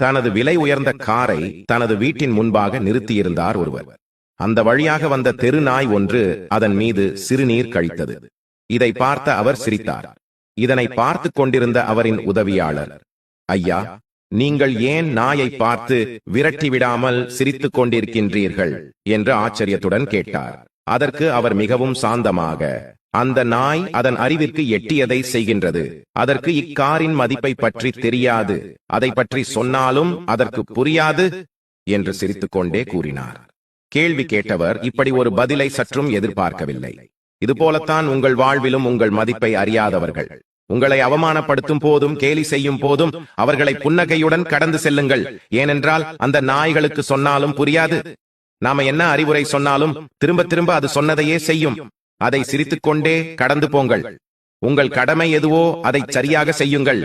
தனது விலை உயர்ந்த காரை தனது வீட்டின் முன்பாக நிறுத்தியிருந்தார் ஒருவர். அந்த வழியாக வந்த தெரு நாய் ஒன்று அதன் மீது சிறுநீர் கழித்தது. இதை பார்த்த அவர் சிரித்தார். இதனை பார்த்து கொண்டிருந்த அவரின் உதவியாளர் ஐயா நீங்கள் ஏன் நாயை பார்த்து விரட்டி விடாமல் சிரித்துக் கொண்டிருக்கின்றீர்கள்? என்று ஆச்சரியத்துடன் கேட்டார். அதற்கு அவர் மிகவும் சாந்தமாக அந்த நாய் அதன் அறிவிற்கு எட்டியதை செய்கின்றது. அதற்கு இக்காரின் மதிப்பை பற்றி தெரியாது. அதை பற்றி சொன்னாலும் அதற்கு புரியாது என்று சிரித்துக்கொண்டே கூறினார். கேள்வி கேட்டவர் இப்படி ஒரு பதிலை சற்றும் எதிர்பார்க்கவில்லை. இதுபோலத்தான் உங்கள் வாழ்விலும் உங்கள் மதிப்பை அறியாதவர்கள். உங்களை அவமானப்படுத்தும் போதும் கேலி செய்யும் போதும் அவர்களை புன்னகையுடன் கடந்து செல்லுங்கள். ஏனென்றால் அந்த நாய்களுக்கு சொன்னாலும் புரியாது. நாம என்ன அறிவுரை சொன்னாலும் திரும்ப திரும்ப அது சொன்னதையே செய்யும். அதை சிரித்துக்கொண்டே கடந்து போங்கள். உங்கள் கடமை எதுவோ அதை சரியாக செய்யுங்கள்.